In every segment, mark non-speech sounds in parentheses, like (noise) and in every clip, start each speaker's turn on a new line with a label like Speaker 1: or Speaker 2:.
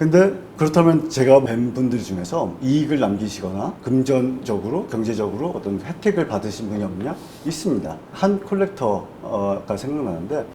Speaker 1: 근데 그렇다면 제가 뵌 분들 중에서 이익을 남기시거나 금전적으로 경제적으로 어떤 혜택을 받으신 분이 없냐? 있습니다. 한 콜렉터가 생각나는데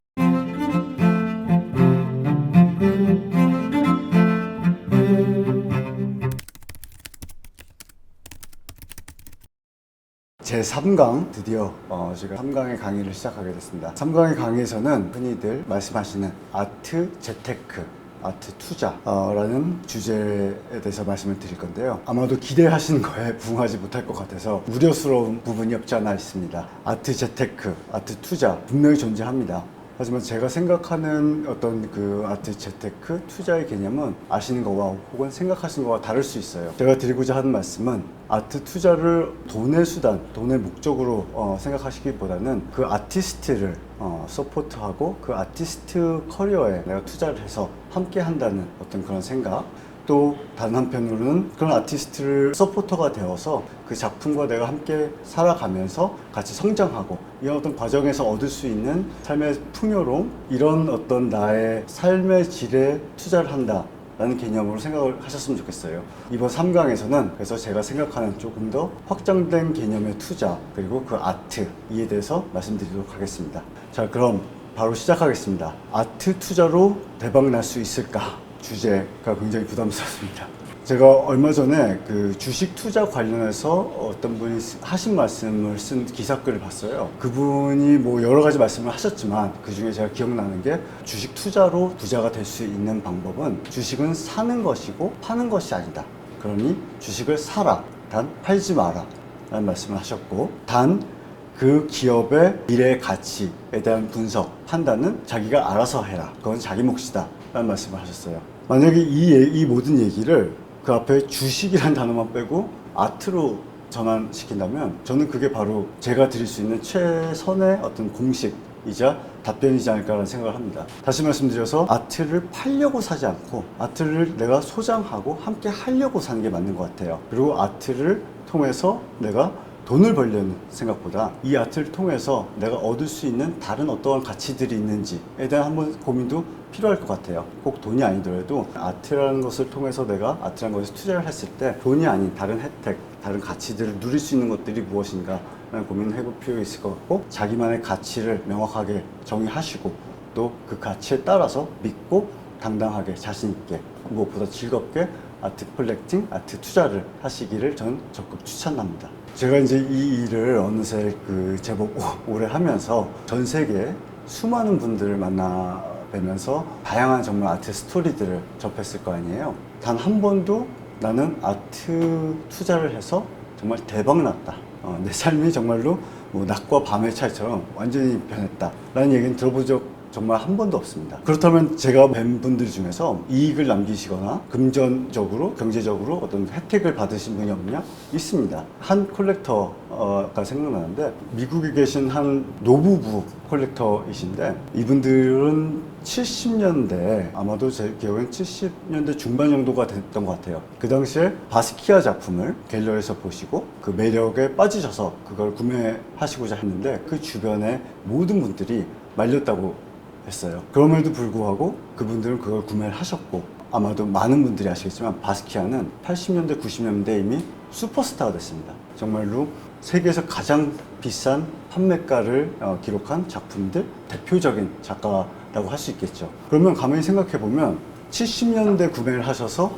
Speaker 1: 제 3강 드디어 어, 제가 3강의 강의를 시작하게 됐습니다. 3강의 강의에서는 흔히들 말씀하시는 아트 재테크 아트 투자라는 주제에 대해서 말씀을 드릴 건데요. 아마도 기대하시는 거에 부응하지 못할 것 같아서 우려스러운 부분이 없지 않아 있습니다. 아트 재테크, 아트 투자 분명히 존재합니다. 하지만 제가 생각하는 어떤 그 아트 재테크 투자의 개념은 아시는 거와 혹은 생각하시는 거와 다를 수 있어요. 제가 드리고자 하는 말씀은 아트 투자를 돈의 수단, 돈의 목적으로 어, 생각하시기보다는 그 아티스트를 어, 서포트하고 그 아티스트 커리어에 내가 투자를 해서 함께 한다는 어떤 그런 생각 또 다른 한편으로는 그런 아티스트를 서포터가 되어서 그 작품과 내가 함께 살아가면서 같이 성장하고 이런 어떤 과정에서 얻을 수 있는 삶의 풍요로움 이런 어떤 나의 삶의 질에 투자를 한다 라는 개념으로 생각을 하셨으면 좋겠어요. 이번 3강에서는 그래서 제가 생각하는 조금 더 확장된 개념의 투자 그리고 그 아트 이에 대해서 말씀드리도록 하겠습니다. 자 그럼 바로 시작하겠습니다. 아트 투자로 대박 날 수 있을까? 주제가 굉장히 부담스럽습니다. 제가 얼마 전에 그 주식 투자 관련해서 어떤 분이 하신 말씀을 쓴 기사글을 봤어요. 그분이 뭐 여러 가지 말씀을 하셨지만 그 중에 제가 기억나는 게 주식 투자로 부자가 될 수 있는 방법은 주식은 사는 것이고 파는 것이 아니다. 그러니 주식을 사라. 단 팔지 마라. 라는 말씀을 하셨고, 단 그 기업의 미래 가치에 대한 분석, 판단은 자기가 알아서 해라. 그건 자기 몫이다. 라는 말씀을 하셨어요. 만약에 이, 얘- 이 모든 얘기를 그 앞에 주식이라는 단어만 빼고 아트로 전환시킨다면 저는 그게 바로 제가 드릴 수 있는 최선의 어떤 공식이자 답변이지 않을까라는 생각을 합니다. 다시 말씀드려서 아트를 팔려고 사지 않고 아트를 내가 소장하고 함께 하려고 사는 게 맞는 것 같아요. 그리고 아트를 통해서 내가 돈을 벌려는 생각보다 이 아트를 통해서 내가 얻을 수 있는 다른 어떠한 가치들이 있는지에 대한 한번 고민도 필요할 것 같아요. 꼭 돈이 아니더라도 아트라는 것을 통해서 내가 아트라는 것에 투자를 했을 때 돈이 아닌 다른 혜택, 다른 가치들을 누릴 수 있는 것들이 무엇인가 라는 고민을 해볼 필요가 있을 것 같고 자기만의 가치를 명확하게 정의하시고 또 그 가치에 따라서 믿고 당당하게 자신 있게 무엇보다 즐겁게 아트 컬렉팅, 아트 투자를 하시기를 저는 적극 추천합니다. 제가 이제 이 일을 어느새 그 제법 오- 오래 하면서 전 세계 수많은 분들을 만나 뵈면서 다양한 정말 아트 스토리들을 접했을 거 아니에요. 단 한 번도 나는 아트 투자를 해서 정말 대박 났다. 어, 내 삶이 정말로 뭐 낮과 밤의 차이처럼 완전히 변했다. 라는 얘기는 들어본 적 정말 한 번도 없습니다. 그렇다면 제가 뵌 분들 중에서 이익을 남기시거나 금전적으로, 경제적으로 어떤 혜택을 받으신 분이 없냐? 있습니다. 한 콜렉터가 생각나는데 미국에 계신 한 노부부 콜렉터이신데 이분들은 70년대 아마도 제 기억엔 70년대 중반 정도가 됐던 것 같아요. 그 당시에 바스키아 작품을 갤러리에서 보시고 그 매력에 빠지셔서 그걸 구매하시고자 했는데 그 주변에 모든 분들이 말렸다고 했어요. 그럼에도 불구하고 그분들은 그걸 구매를 하셨고 아마도 많은 분들이 아시겠지만 바스키아는 80년대, 90년대 이미 슈퍼스타가 됐습니다. 정말로 세계에서 가장 비싼 판매가를 어, 기록한 작품들 대표적인 작가라고 할 수 있겠죠. 그러면 가만히 생각해 보면 70년대 구매를 하셔서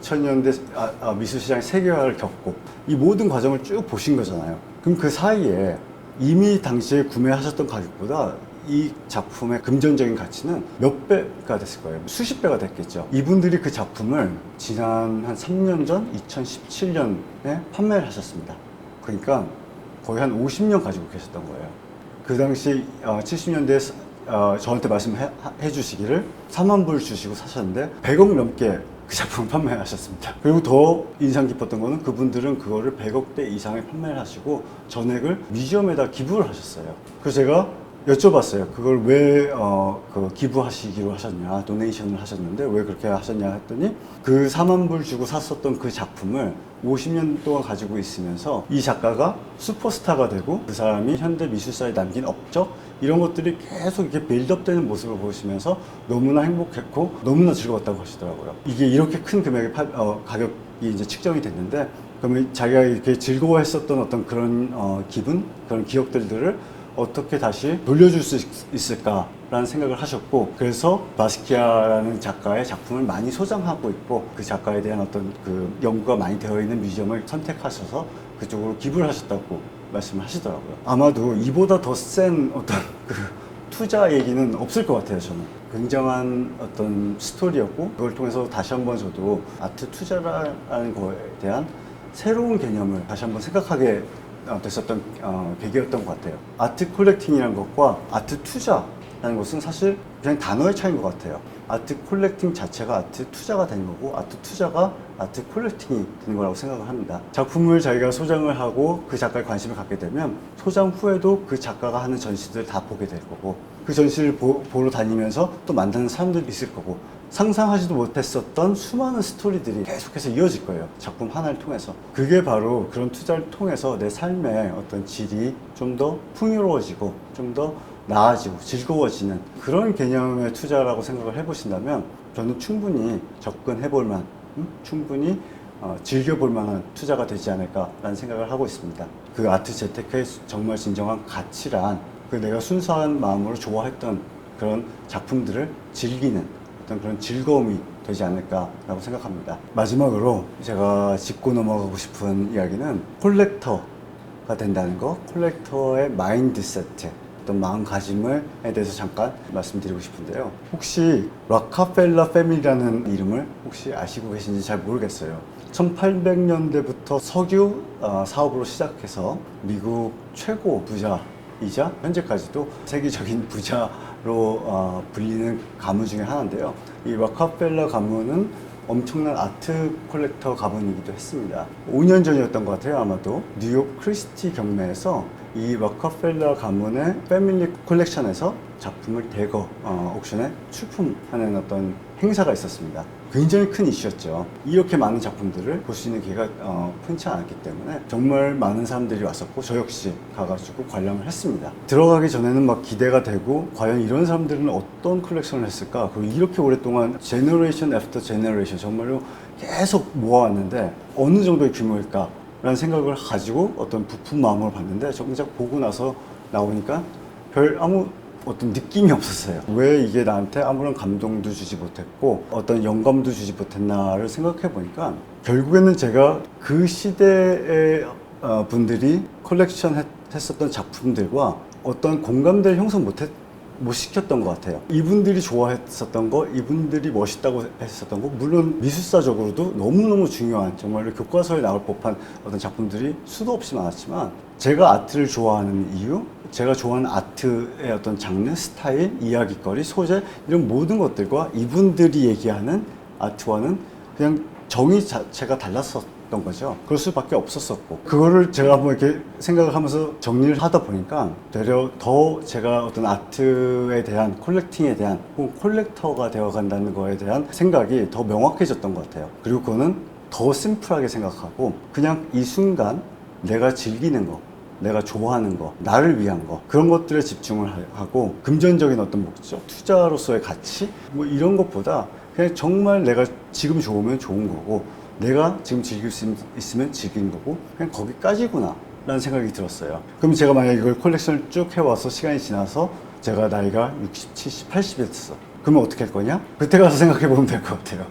Speaker 1: 2000년대 아, 아, 미술시장 세계화를 겪고 이 모든 과정을 쭉 보신 거잖아요. 그럼 그 사이에 이미 당시에 구매하셨던 가격보다 이 작품의 금전적인 가치는 몇 배가 됐을 거예요. 수십 배가 됐겠죠. 이분들이 그 작품을 지난 한 3년 전, 2017년에 판매를 하셨습니다. 그러니까 거의 한 50년 가지고 계셨던 거예요. 그 당시 70년대에 어, 저한테 말씀해 해 주시기를 4만 불 주시고 사셨는데 100억 넘게 그 작품을 (laughs) 판매하셨습니다. 그리고 더 인상 깊었던 거는 그분들은 그거를 100억대 이상에 판매를 하시고 전액을 뮤지엄에다 기부를 하셨어요. 그래서 제가 여쭤봤어요. 그걸 왜, 어, 그 기부하시기로 하셨냐, 도네이션을 하셨는데 왜 그렇게 하셨냐 했더니 그 4만 불 주고 샀었던 그 작품을 50년 동안 가지고 있으면서 이 작가가 슈퍼스타가 되고 그 사람이 현대 미술사에 남긴 업적 이런 것들이 계속 이렇게 빌드업되는 모습을 보시면서 너무나 행복했고 너무나 즐거웠다고 하시더라고요. 이게 이렇게 큰 금액의 파- 어, 가격이 이제 측정이 됐는데 그러면 자기가 이렇게 즐거워했었던 어떤 그런 어, 기분, 그런 기억들을 어떻게 다시 돌려줄 수 있- 있을까라는 생각을 하셨고 그래서 바스키아라는 작가의 작품을 많이 소장하고 있고 그 작가에 대한 어떤 그 연구가 많이 되어 있는 뮤지엄을 선택하셔서 그쪽으로 기부를 하셨다고 말씀을 하시더라고요. 아마도 이보다 더 센 어떤 (laughs) 그 투자 얘기는 없을 것 같아요, 저는. 굉장한 어떤 스토리였고, 그걸 통해서 다시 한번 저도 아트 투자라는 거에 대한 새로운 개념을 다시 한번 생각하게 어, 됐었던 어, 계기였던 것 같아요. 아트 콜렉팅이라는 것과 아트 투자라는 것은 사실 그냥 단어의 차이인 것 같아요. 아트 콜렉팅 자체가 아트 투자가 되는 거고 아트 투자가 아트 콜렉팅이 되는 거라고 생각을 합니다. 작품을 자기가 소장을 하고 그 작가에 관심을 갖게 되면 소장 후에도 그 작가가 하는 전시들 다 보게 될 거고 그 전시를 보, 보러 다니면서 또 만나는 사람들이 있을 거고 상상하지도 못했었던 수많은 스토리들이 계속해서 이어질 거예요. 작품 하나를 통해서. 그게 바로 그런 투자를 통해서 내 삶의 어떤 질이 좀 더 풍요로워지고 좀 더 나아지고 즐거워지는 그런 개념의 투자라고 생각을 해보신다면 저는 충분히 접근해 볼 만, 음? 충분히 어, 즐겨볼 만한 투자가 되지 않을까라는 생각을 하고 있습니다. 그 아트 재테크의 정말 진정한 가치란 그 내가 순수한 마음으로 좋아했던 그런 작품들을 즐기는 어떤 그런 즐거움이 되지 않을까라고 생각합니다. 마지막으로 제가 짚고 넘어가고 싶은 이야기는 콜렉터가 된다는 거, 콜렉터의 마인드 세트, 어떤 마음가짐에 대해서 잠깐 말씀드리고 싶은데요. 혹시 락카펠라 패밀리라는 이름을 혹시 아시고 계신지 잘 모르겠어요. 1800년대부터 석유 어, 사업으로 시작해서 미국 최고 부자이자 현재까지도 세계적인 부자로 어, 불리는 가문 중에 하나인데요. 이 락카펠라 가문은 엄청난 아트 콜렉터 가문이기도 했습니다. 5년 전이었던 것 같아요, 아마도. 뉴욕 크리스티 경매에서 이 락카펠라 가문의 패밀리 콜렉션에서 작품을 대거 어, 옥션에 출품하는 어떤 행사가 있었습니다. 굉장히 큰 이슈였죠. 이렇게 많은 작품들을 볼 수 있는 기회가 어, 흔치 않았기 때문에 정말 많은 사람들이 왔었고 저 역시 가가지고 관람을 했습니다. 들어가기 전에는 막 기대가 되고 과연 이런 사람들은 어떤 컬렉션을 했을까? 그리고 이렇게 오랫동안 제너레이션 애프터 제너레이션 정말로 계속 모아왔는데 어느 정도의 규모일까? 라는 생각을 가지고 어떤 부푼 마음으로 봤는데 정작 보고 나서 나오니까 별 아무 어떤 느낌이 없었어요. 왜 이게 나한테 아무런 감동도 주지 못했고 어떤 영감도 주지 못했나를 생각해 보니까 결국에는 제가 그 시대의 어, 분들이 컬렉션 했, 했었던 작품들과 어떤 공감대를 형성 못했 못 시켰던 것 같아요. 이분들이 좋아했었던 거, 이분들이 멋있다고 했었던 거, 물론 미술사적으로도 너무너무 중요한 정말로 교과서에 나올 법한 어떤 작품들이 수도 없이 많았지만 제가 아트를 좋아하는 이유, 제가 좋아하는 아트의 어떤 장르, 스타일, 이야기거리, 소재 이런 모든 것들과 이분들이 얘기하는 아트와는 그냥 정의 자체가 달랐었 던 거죠. 그럴 수밖에 없었었고 그거를 제가 한번 이렇게 생각을 하면서 정리를 하다 보니까 되려 더 제가 어떤 아트에 대한 콜렉팅에 대한 혹은 콜렉터가 되어 간다는 거에 대한 생각이 더 명확해졌던 것 같아요. 그리고 그거는 더 심플하게 생각하고 그냥 이 순간 내가 즐기는 거 내가 좋아하는 거, 나를 위한 거, 그런 것들에 집중을 하- 하고, 금전적인 어떤 목적, 투자로서의 가치, 뭐 이런 것보다 그냥 정말 내가 지금 좋으면 좋은 거고, 내가 지금 즐길 수 있- 있으면 즐기는 거고, 그냥 거기까지구나. 라는 생각이 들었어요. 그럼 제가 만약에 이걸 콜렉션을 쭉 해와서 시간이 지나서 제가 나이가 60, 70, 80이 됐어. 그러면 어떻게 할 거냐? 그때 가서 생각해 보면 될 것 같아요.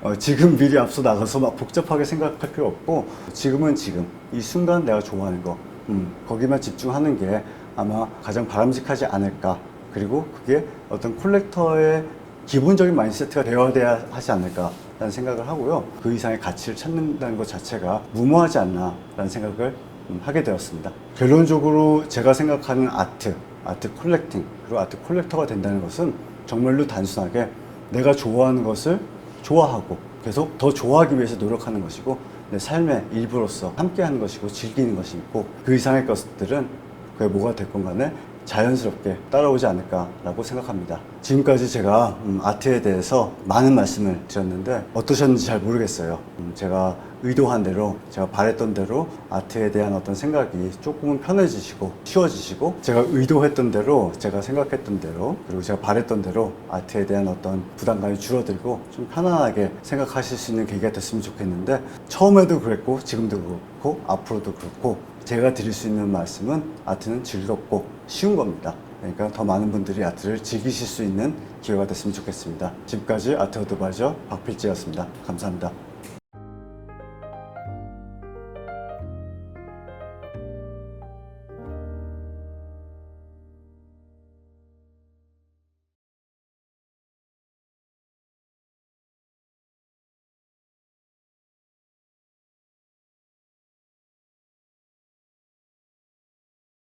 Speaker 1: 어, 지금 미리 앞서 나가서 막 복잡하게 생각할 필요 없고 지금은 지금 이 순간 내가 좋아하는 거 음, 거기만 집중하는 게 아마 가장 바람직하지 않을까 그리고 그게 어떤 콜렉터의 기본적인 마인드세트가 되어야 하지 않을까 라는 생각을 하고요. 그 이상의 가치를 찾는다는 것 자체가 무모하지 않나라는 생각을 음, 하게 되었습니다. 결론적으로 제가 생각하는 아트 아트 콜렉팅 그리고 아트 콜렉터가 된다는 것은 정말로 단순하게 내가 좋아하는 것을 좋아하고 계속 더 좋아하기 위해서 노력하는 것이고 내 삶의 일부로서 함께하는 것이고 즐기는 것이고 그 이상의 것들은 그게 뭐가 됐건 간에 자연스럽게 따라오지 않을까라고 생각합니다. 지금까지 제가 음, 아트에 대해서 많은 말씀을 드렸는데 어떠셨는지 잘 모르겠어요. 음, 제가 의도한 대로 제가 바랬던 대로 아트에 대한 어떤 생각이 조금은 편해지시고 쉬워지시고 제가 의도했던 대로 제가 생각했던 대로 그리고 제가 바랬던 대로 아트에 대한 어떤 부담감이 줄어들고 좀 편안하게 생각하실 수 있는 계기가 됐으면 좋겠는데 처음에도 그랬고 지금도 그렇고 앞으로도 그렇고 제가 드릴 수 있는 말씀은 아트는 즐겁고 쉬운 겁니다. 그러니까 더 많은 분들이 아트를 즐기실 수 있는 기회가 됐으면 좋겠습니다. 지금까지 아트 어드바이저 박필지였습니다. 감사합니다.